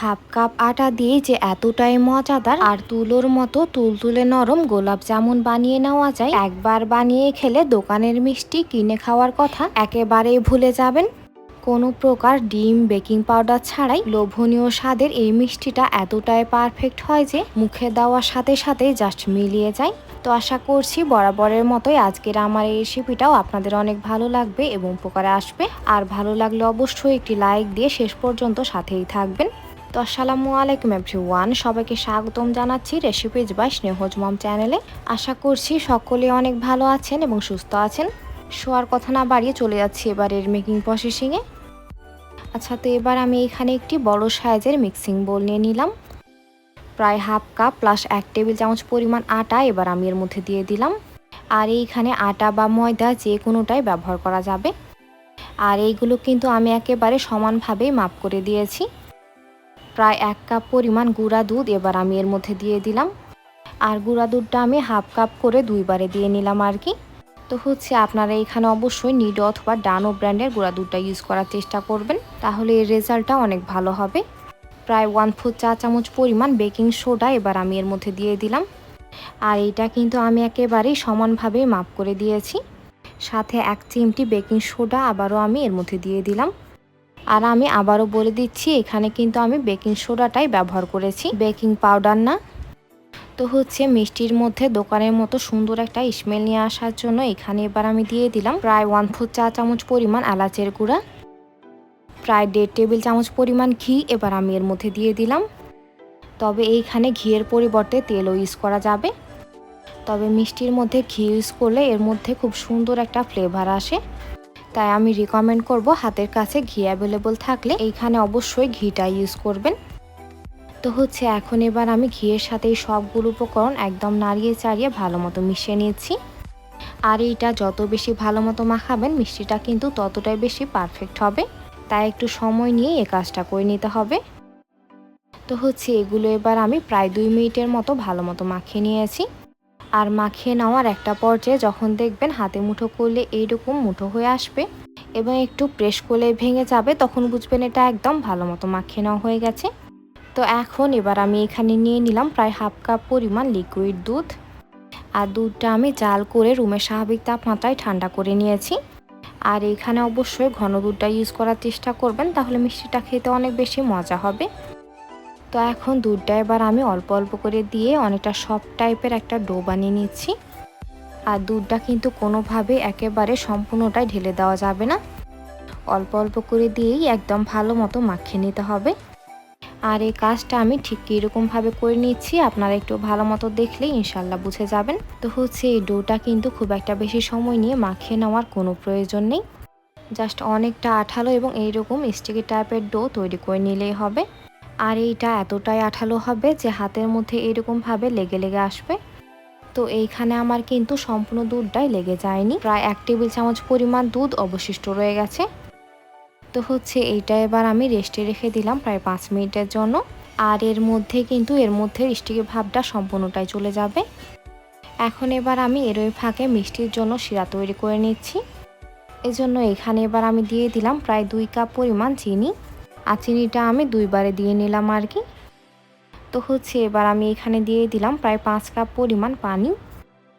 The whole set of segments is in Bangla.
হাফ কাপ আটা দিয়ে যে এতটাই মজাদার আর তুলোর মতো তুলতুলে নরম গোলাপ জামুন বানিয়ে নেওয়া যায়, একবার বানিয়ে খেলে দোকানের মিষ্টি কিনে খাওয়ার কথা একেবারেই ভুলে যাবেন। কোনো প্রকার ডিম, বেকিং পাউডার ছাড়াই লোভনীয় স্বাদের এই মিষ্টিটা এতটাই পারফেক্ট হয় যে মুখে দেওয়ার সাথে সাথে জাস্ট মিলিয়ে যায়। তো আশা করছি বরাবরের মতোই আজকের আমার এই রেসিপিটাও আপনাদের অনেক ভালো লাগবে এবং উপকারে আসবে। আর ভালো লাগলে অবশ্যই একটি লাইক দিয়ে শেষ পর্যন্ত সাথেই থাকবেন। তো আসসালামু আলাইকুম এভরিওয়ান। সবাইকে স্বাগতম জানাচ্ছি রেসিপিজ বাই স্নেহজ মম চ্যানেলে আশা করছি সকলে অনেক ভালো আছেন এবং সুস্থ আছেন। শোয়ার কথা না বাড়িয়ে চলে যাচ্ছি এবার এর মেকিং প্রসেসিংয়ে আচ্ছা তো এবার আমি এখানে একটি বড় সাইজের মিক্সিং বোল নিয়ে নিলাম। প্রায় হাফ কাপ প্লাস এক টেবিল চামচ পরিমাণ আটা এবার আমি এর মধ্যে দিয়ে দিলাম। আর এইখানে আটা বা ময়দা যে কোনোটাই ব্যবহার করা যাবে। আর এইগুলো কিন্তু আমি একেবারে সমানভাবেই মাপ করে দিয়েছি। প্রায় এক কাপ পরিমাণ গুঁড়া দুধ এবার আমি এর মধ্যে দিয়ে দিলাম। আর গুঁড়া দুধটা আমি হাফ কাপ করে দুইবারে দিয়ে নিলাম আর কি। তো হচ্ছে আপনারা এখানে অবশ্যই নিডো অথবা ডানো ব্র্যান্ডের গুঁড়া দুধটা ইউজ করার চেষ্টা করবেন, তাহলে এর রেজাল্টটা অনেক ভালো হবে। প্রায় ওয়ান ফোর চা চামচ পরিমাণ বেকিং সোডা এবার আমি এর মধ্যে দিয়ে দিলাম। আর এইটা কিন্তু আমি একেবারেই সমানভাবে মাপ করে দিয়েছি। সাথে এক চিমটি বেকিং সোডা আবারও আমি এর মধ্যে দিয়ে দিলাম। আর আমি আবারও বলে দিচ্ছি, এখানে কিন্তু আমি বেকিং সোডাটাই ব্যবহার করেছি। বেকিং পাউডার না। তো হচ্ছে মিষ্টির মধ্যে দোকানের মতো সুন্দর একটা স্মেল নিয়ে আসার জন্য এখানে এবার আমি দিয়ে দিলাম প্রায় ওয়ান ফোর চা চামচ পরিমাণ এলাচের গুঁড়া, প্রায় দেড় টেবিল চামচ পরিমাণ ঘি এবার আমি এর মধ্যে দিয়ে দিলাম। তবে এইখানে ঘিয়ের পরিবর্তে তেলও ইউজ করা যাবে। তবে মিষ্টির মধ্যে ঘি ইউজ করলে এর মধ্যে খুব সুন্দর একটা ফ্লেভার আসে। তাই আমি রিকমেন্ড করব হাতের কাছে ঘি অ্যাভেলেবল থাকলে। এইখানে অবশ্যই ঘিটা ইউজ করবেন। তো হচ্ছে এখন এবার আমি ঘিয়ের সাথে এই সবগুলো উপকরণ একদম নাড়িয়ে চাড়িয়ে ভালো মতো মিশিয়ে নিয়েছি। আর এইটা যত বেশি ভালো মতো মাখাবেন, মিষ্টিটা কিন্তু ততটাই বেশি পারফেক্ট হবে। তাই একটু সময় নিয়ে এ কাজটা করে নিতে হবে। তো হচ্ছে এগুলো এবার আমি প্রায় দুই মিনিটের মতো ভালো মতো মাখিয়ে নিয়েছি। আর মাখিয়ে নেওয়ার একটা পর্যায়ে যখন দেখবেন হাতে মুঠো করলে এইরকম মুঠো হয়ে আসবে এবং একটু প্রেস করলে ভেঙে যাবে, তখন বুঝবেন এটা একদম ভালো মতো মাখিয়ে নেওয়া হয়ে গেছে। তো এখন এবার আমি এখানে নিয়ে নিলাম প্রায় হাফ কাপ পরিমাণ লিকুইড দুধ। আর দুধটা আমি জাল করে রুমের স্বাভাবিক তাপমাত্রায় ঠান্ডা করে নিয়েছি। আর এখানে অবশ্যই ঘন দুধটা ইউজ করার চেষ্টা করবেন, তাহলে মিষ্টিটা খেতে অনেক বেশি মজা হবে। তো এখন দুধটা এবার আমি অল্প অল্প করে দিয়ে অনেকটা সফট টাইপের একটা ডো বানিয়ে নিচ্ছি। আর দুধটা কিন্তু কোনোভাবে একেবারে সম্পূর্ণটাই ঢেলে দেওয়া যাবে না। অল্প অল্প করে দিয়েই একদম ভালো মতো মাখিয়ে নিতে হবে। আর এই কাজটা আমি ঠিক কীরকমভাবে করে নিচ্ছি আপনারা একটু ভালো মতো দেখলেই ইনশাল্লাহ বুঝে যাবেন। তো হচ্ছে এই ডোটা কিন্তু খুব একটা বেশি সময় নিয়ে মাখিয়ে নেওয়ার কোনো প্রয়োজন নেই। জাস্ট অনেকটা আঠালো এবং এইরকম স্টিকি টাইপের ডো তৈরি করে নিলেই হবে। আর এইটা এতটাই আঠালো হবে যে হাতের মধ্যে এরকমভাবে লেগে লেগে আসবে। তো এইখানে আমার কিন্তু সম্পূর্ণ দুধটাই লেগে যায়নি। প্রায় এক টেবিল চামচ পরিমাণ দুধ অবশিষ্ট রয়ে গেছে। তো হচ্ছে এইটা এবার আমি রেস্টে রেখে দিলাম প্রায় পাঁচ মিনিটের জন্য। আর এর মধ্যে কিন্তু এর মধ্যে স্টিকি ভাবটা সম্পূর্ণটাই চলে যাবে। এখন এবার আমি এর ওই ফাঁকে মিষ্টির জন্য শিরা তৈরি করে নিচ্ছি। এজন্য এখানে এবার আমি দিয়ে দিলাম প্রায় দুই কাপ পরিমাণ চিনি। আর চিনিটা আমি দুইবারে দিয়ে নিলাম আর কি। তো হচ্ছে এবার আমি এখানে দিয়ে দিলাম প্রায় পাঁচ কাপ পরিমাণ পানি।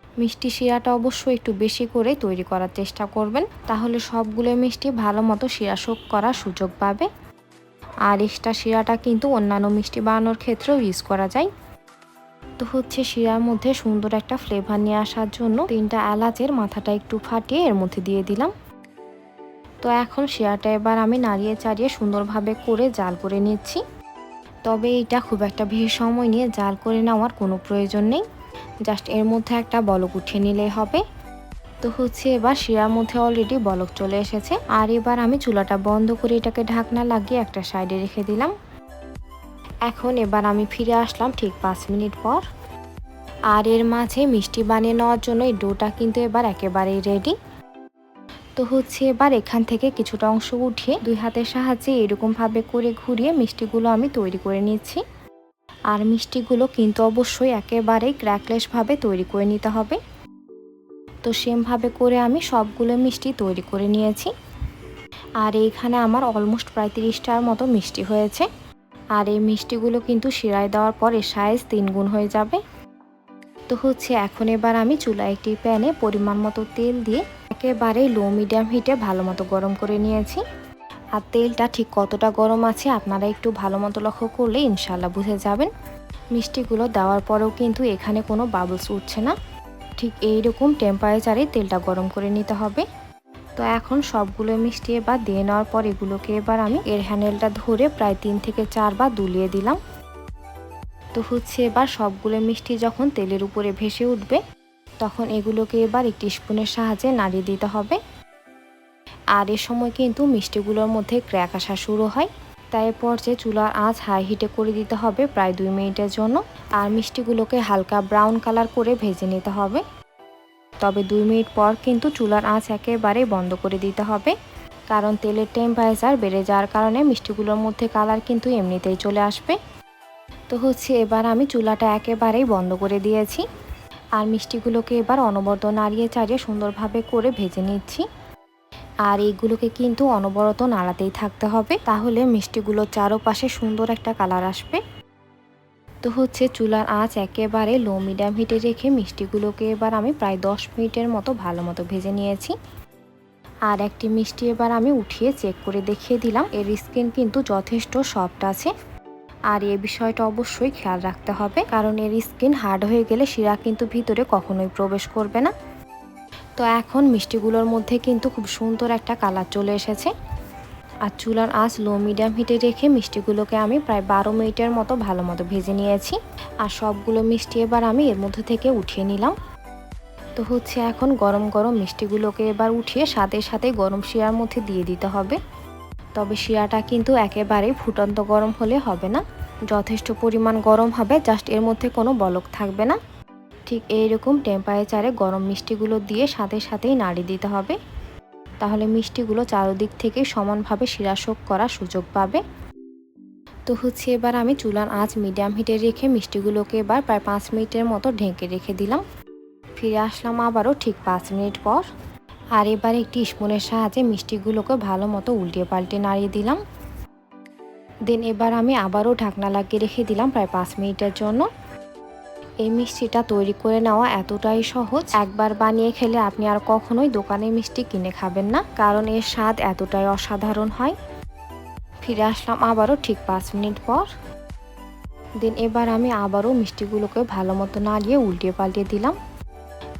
মিষ্টি শিরাটা অবশ্যই একটু বেশি করে তৈরি করার চেষ্টা করবেন, তাহলে সবগুলো মিষ্টি ভালো মতো শিরা শোক করার সুযোগ পাবে। আর এক্সট্রা শিরাটা কিন্তু অন্যান্য মিষ্টি বানানোর ক্ষেত্রেও ইউজ করা যায়। তো হচ্ছে শিরার মধ্যে সুন্দর একটা ফ্লেভার নিয়ে আসার জন্য তিনটা এলাচের মাথাটা একটু ফাটিয়ে এর মধ্যে দিয়ে দিলাম। তো এখন শিরাটা এবার আমি নাড়িয়ে চাড়িয়ে সুন্দরভাবে করে জাল করে নিচ্ছি। তবে এটা খুব একটা বেশি সময় নিয়ে জাল করে নেওয়ার কোনো প্রয়োজন নেই। জাস্ট এর মধ্যে একটা বলক উঠিয়ে নিলেই হবে। তো হচ্ছে এবার শিরার মধ্যে অলরেডি বলক চলে এসেছে। আর এবার আমি চুলাটা বন্ধ করে এটাকে ঢাকনা লাগিয়ে একটা সাইডে রেখে দিলাম। এখন এবার আমি ফিরে আসলাম ঠিক পাঁচ মিনিট পর। আর এর মাঝে মিষ্টি বানিয়ে নেওয়ার জন্য এই ডোটা কিন্তু এবার একেবারেই রেডি তো হচ্ছে এবার এখান থেকে কিছুটা অংশ উঠিয়ে দুই হাতের সাহায্যে এরকমভাবে করে ঘুরিয়ে মিষ্টিগুলো আমি তৈরি করে নিচ্ছি। আর মিষ্টিগুলো কিন্তু অবশ্যই একেবারেই ক্র্যাকলেসভাবে তৈরি করে নিতে হবে। তো সেমভাবে করে আমি সবগুলো মিষ্টি তৈরি করে নিয়েছি। আর এইখানে আমার অলমোস্ট প্রায় তিরিশটার মতো মিষ্টি হয়েছে। আর এই মিষ্টিগুলো কিন্তু শিরায় দেওয়ার পর এর সাইজ তিন গুণ হয়ে যাবে। তো হচ্ছে এখন এবার আমি চুলায় একটি প্যানে পরিমাণ মতো তেল দিয়ে একেবারে লো মিডিয়াম হিটে ভালো মতো গরম করে নিয়েছি। আর তেলটা ঠিক কতটা গরম আছে আপনারা একটু ভালো মতো লক্ষ্য করলে ইনশাল্লাহ বুঝে যাবেন। মিষ্টিগুলো দেওয়ার পরেও কিন্তু এখানে কোনো বাবলস উঠছে না। ঠিক এই রকম টেম্পারেচারে তেলটা গরম করে নিতে হবে। তো এখন সবগুলো মিষ্টি এবার দিয়ে নেওয়ার পর এগুলোকে এবার আমি এর হ্যান্ডেলটা ধরে প্রায় তিন থেকে চারবার দুলিয়ে দিলাম। তো হচ্ছে এবার সবগুলো মিষ্টি যখন তেলের উপরে ভেসে উঠবে তখন এগুলোকে এবার একটি স্পুনের সাহায্যে নাড়িয়ে দিতে হবে। আর এ সময় কিন্তু মিষ্টিগুলোর মধ্যে ক্র্যাক আসা শুরু হয়। তাই পর্যায়ে চুলার আঁচ হাই হিটে করে দিতে হবে প্রায় দুই মিনিটের জন্য। আর মিষ্টিগুলোকে হালকা ব্রাউন কালার করে ভেজে নিতে হবে। তবে দুই মিনিট পর কিন্তু চুলার আঁচ একেবারে বন্ধ করে দিতে হবে। কারণ তেলের টেম্পারেচার বেড়ে যাওয়ার কারণে মিষ্টিগুলোর মধ্যে কালার কিন্তু এমনিতেই চলে আসবে। তো হচ্ছে এবার আমি চুলাটা একেবারেই বন্ধ করে দিয়েছি। আর মিষ্টিগুলোকে এবার অনবরত নাড়িয়ে চাড়িয়ে সুন্দরভাবে করে ভেজে নিচ্ছি। আর এইগুলোকে কিন্তু অনবরত নাড়াতেই থাকতে হবে, তাহলে মিষ্টিগুলোর চারোপাশে সুন্দর একটা কালার আসবে। তো হচ্ছে চুলার আঁচ একেবারে লো মিডিয়াম হিটে রেখে মিষ্টিগুলোকে এবার আমি প্রায় দশ মিনিটের মতো ভালো মতো ভেজে নিয়েছি। আর একটি মিষ্টি এবার আমি উঠিয়ে চেক করে দেখিয়ে দিলাম, এর স্কিন কিন্তু যথেষ্ট সফট আছে। আর এ বিষয়টা অবশ্যই খেয়াল রাখতে হবে, কারণ এর স্কিন হার্ড হয়ে গেলে শিরা কিন্তু ভিতরে কখনোই প্রবেশ করবে না। তো এখন মিষ্টিগুলোর মধ্যে কিন্তু খুব সুন্দর একটা কালার চলে এসেছে। আর চুলার আঁচ লো মিডিয়াম হিটে রেখে মিষ্টিগুলোকে আমি প্রায় বারো মিনিটের মতো ভালো মতো ভেজে নিয়েছি। আর সবগুলো মিষ্টি এবার আমি এর মধ্যে থেকে উঠিয়ে নিলাম। তো হচ্ছে এখন গরম গরম মিষ্টিগুলোকে এবার উঠিয়ে সাথে সাথে গরম শিরার মধ্যে দিয়ে দিতে হবে। তবে শিরাটা কিন্তু একেবারে ফুটন্ত গরম হলে হবে না। যথেষ্ট পরিমাণ গরম হবে, জাস্ট এর মধ্যে কোনো বলক থাকবে না। ঠিক এইরকম টেম্পারেচারে গরম মিষ্টিগুলো দিয়ে সাথে সাথেই নাড়ি দিতে হবে। তাহলে মিষ্টিগুলো চারোদিক থেকে সমানভাবে শিরাশোক করার সুযোগ পাবে। তো হচ্ছে এবার আমি চুলার আঁচ মিডিয়াম হিটে রেখে মিষ্টিগুলোকে এবার প্রায় পাঁচ মিনিটের মতো ঢেকে রেখে দিলাম। ফিরে আসলাম আবারও ঠিক পাঁচ মিনিট পর। আর এবার একটি স্পুনের সাহায্যে মিষ্টিগুলোকে ভালো মতো উল্টে পাল্টে নাড়িয়ে দিলাম। দেন এবার আমি আবারও ঢাকনা লাগিয়ে রেখে দিলাম প্রায় পাঁচ মিনিটের জন্য। এই মিষ্টিটা তৈরি করে নেওয়া এতটাই সহজ। একবার বানিয়ে খেলে আপনি আর কখনোই দোকানে মিষ্টি কিনে খাবেন না, কারণ এর স্বাদ এতটাই অসাধারণ হয়। ফিরে আসলাম আবারও ঠিক পাঁচ মিনিট পর। দেন এবার আমি আবারও মিষ্টিগুলোকে ভালো মতো নাড়িয়ে উল্টিয়ে পাল্টিয়ে দিলাম।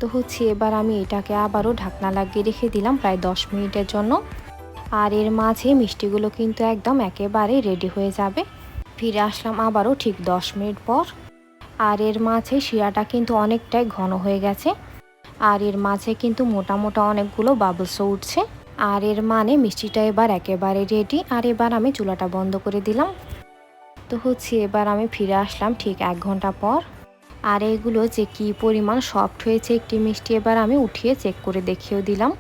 তো হচ্ছে, এবার আমি এটাকে আবারও ঢাকনা লাগিয়ে রেখে দিলাম প্রায় দশ মিনিটের জন্য। আর এর মাঝে মিষ্টিগুলো কিন্তু একদম একেবারে রেডি হয়ে যাবে। ফিরে আসলাম আবারও ঠিক দশ মিনিট পর। আর এর মাঝে শিরাটা কিন্তু অনেকটাই ঘন হয়ে গেছে। আর এর মাঝে কিন্তু মোটা মোটা অনেকগুলো বাবলসও উঠছে। আর এর মানে মিষ্টিটা এবার একেবারে রেডি আর এবার আমি চুলাটা বন্ধ করে দিলাম। তো হচ্ছে এবার আমি ফিরে আসলাম ঠিক এক ঘণ্টা পর। আর এগুলো যে কি পরিমাণ সফট হয়েছে একটি মিষ্টি, এবার আমি উঠিয়ে চেক করে দেখিয়েও দিলাম।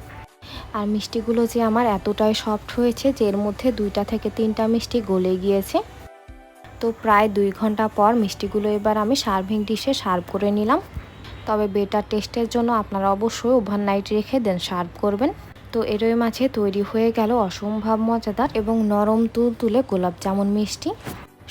আর মিষ্টিগুলো যে আমার এতটাই সফট হয়েছে যে এর মধ্যে দুইটা থেকে তিনটা মিষ্টি গলে গিয়েছে। তো প্রায় দুই ঘণ্টা পর মিষ্টিগুলো এবার আমি সার্ভিং ডিশে সার্ভ করে নিলাম। তবে বেটার টেস্টের জন্য আপনারা অবশ্যই ওভার নাইট রেখে দেন সার্ভ করবেন। তো এরই মাঝে তৈরি হয়ে গেল অসম্ভব মজাদার এবং নরম তুল তুলে গোলাপ জামুন মিষ্টি।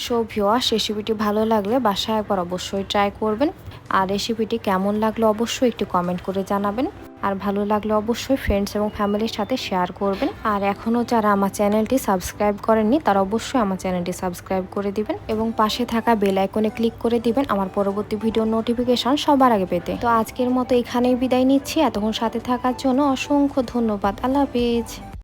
সো ভিওয়াস রেসিপিটি ভালো লাগলে বাসায় একবার অবশ্যই ট্রাই করবেন। আর রেসিপিটি কেমন লাগল অবশ্যই একটু কমেন্ট করে জানাবেন। আর ভালো লাগলে অবশ্যই ফ্রেন্ডস এবং ফ্যামিলির সাথে শেয়ার করবেন। আর এখনও যারা আমার চ্যানেলটি সাবস্ক্রাইব করেননি, তারা অবশ্যই আমার চ্যানেলটি সাবস্ক্রাইব করে দিবেন এবং পাশে থাকা বেল আইকনে ক্লিক করে দিবেন আমার পরবর্তী ভিডিও নোটিফিকেশন সবার আগে পেতে। তো আজকের মতো এখানেই বিদায় নিচ্ছি। এতক্ষণ সাথে থাকার জন্য অসংখ্য ধন্যবাদ। আল্লাহ হাফিজ।